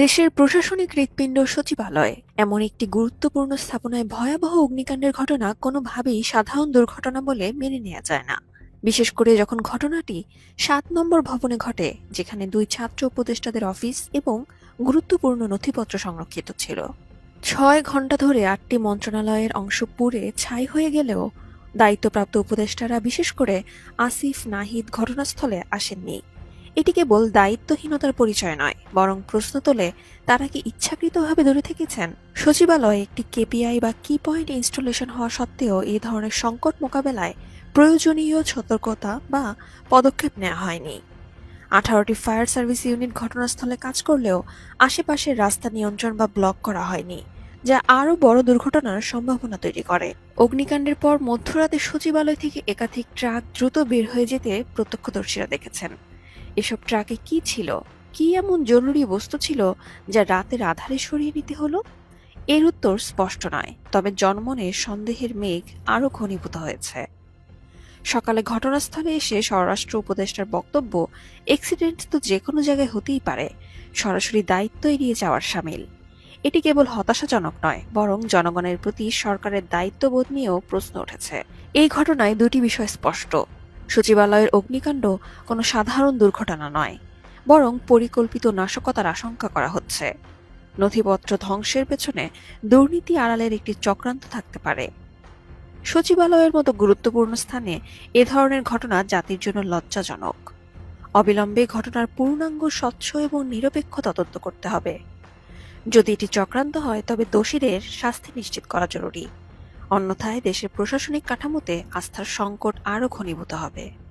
দেশের প্রশাসনিক হৃৎপিণ্ড সচিবালয়। এমন একটি গুরুত্বপূর্ণ স্থাপনায় ভয়াবহ অগ্নিকাণ্ডের ঘটনা কোনোভাবেই সাধারণ দুর্ঘটনা বলে মেনে নেওয়া যায় না। বিশেষ করে যখন ঘটনাটি সাত নম্বর ভবনে ঘটে, যেখানে দুই ছাত্র উপদেষ্টাদের অফিস এবং গুরুত্বপূর্ণ নথিপত্র সংরক্ষিত ছিল। ছয় ঘণ্টা ধরে আটটি মন্ত্রণালয়ের অংশ পুড়ে ছাই হয়ে গেলেও দায়িত্বপ্রাপ্ত উপদেষ্টারা বিশেষ করে আসিফ, নাহিদ ঘটনাস্থলে আসেননি। এটি কেবল দায়িত্বহীনতার পরিচয় নয়, বরং প্রশ্ন তোলে, তারা কি ইচ্ছাকৃতভাবে দূরে থেকেছেন? সচিবালয়ে একটি কেপিআই বা কি পয়েন্ট ইনস্টলেশন হওয়া সত্ত্বেও এই ধরনের সংকট মোকাবেলায় প্রয়োজনীয় সতর্কতা বা পদক্ষেপ নেওয়া হয়নি। আঠারোটি ফায়ার সার্ভিস ইউনিট ঘটনাস্থলে কাজ করলেও আশেপাশের রাস্তা নিয়ন্ত্রণ বা ব্লক করা হয়নি, যা আরও বড় দুর্ঘটনার সম্ভাবনা তৈরি করে। অগ্নিকাণ্ডের পর মধ্যরাতে সচিবালয় থেকে একাধিক ট্রাক দ্রুত বের হয়ে যেতে প্রত্যক্ষদর্শীরা দেখেছেন। এসব ট্রাকে কি ছিল? কি এমন জরুরি বস্তু ছিল যা রাতের আধারে সরিয়ে নিতে হলো? এর উত্তর স্পষ্ট নয়, তবে জন্মনে সন্দেহের মেঘ আরও ঘনীভূত হয়েছে। সকালে ঘটনাস্থলে এসে স্বরাষ্ট্র উপদেষ্টার বক্তব্য, অ্যাক্সিডেন্ট তো যে কোনো জায়গায় হতেই পারে, সরাসরি দায়িত্ব এড়িয়ে যাওয়ার সামিল। এটি কেবল হতাশাজনক নয়, বরং জনগণের প্রতি সরকারের দায়িত্ববোধ নিয়েও প্রশ্ন উঠেছে। এই ঘটনায় দুটি বিষয় স্পষ্ট। সচিবালয়ের অগ্নিকাণ্ড কোনো সাধারণ দুর্ঘটনা নয়, বরং পরিকল্পিত নাশকতার আশঙ্কা করা হচ্ছে। নথিপত্র ধ্বংসের পেছনে দুর্নীতি আড়ালের একটি চক্রান্ত থাকতে পারে। সচিবালয়ের মতো গুরুত্বপূর্ণ স্থানে এ ধরনের ঘটনা জাতির জন্য লজ্জাজনক। অবিলম্বে ঘটনার পূর্ণাঙ্গ স্বচ্ছ এবং নিরপেক্ষ তদন্ত করতে হবে। যদি এটি চক্রান্ত হয়, তবে দোষীদের শাস্তি নিশ্চিত করা জরুরি। অন্যথায় দেশের প্রশাসনিক কাঠামোতে আস্থার সংকট আরও ঘনীভূত হবে।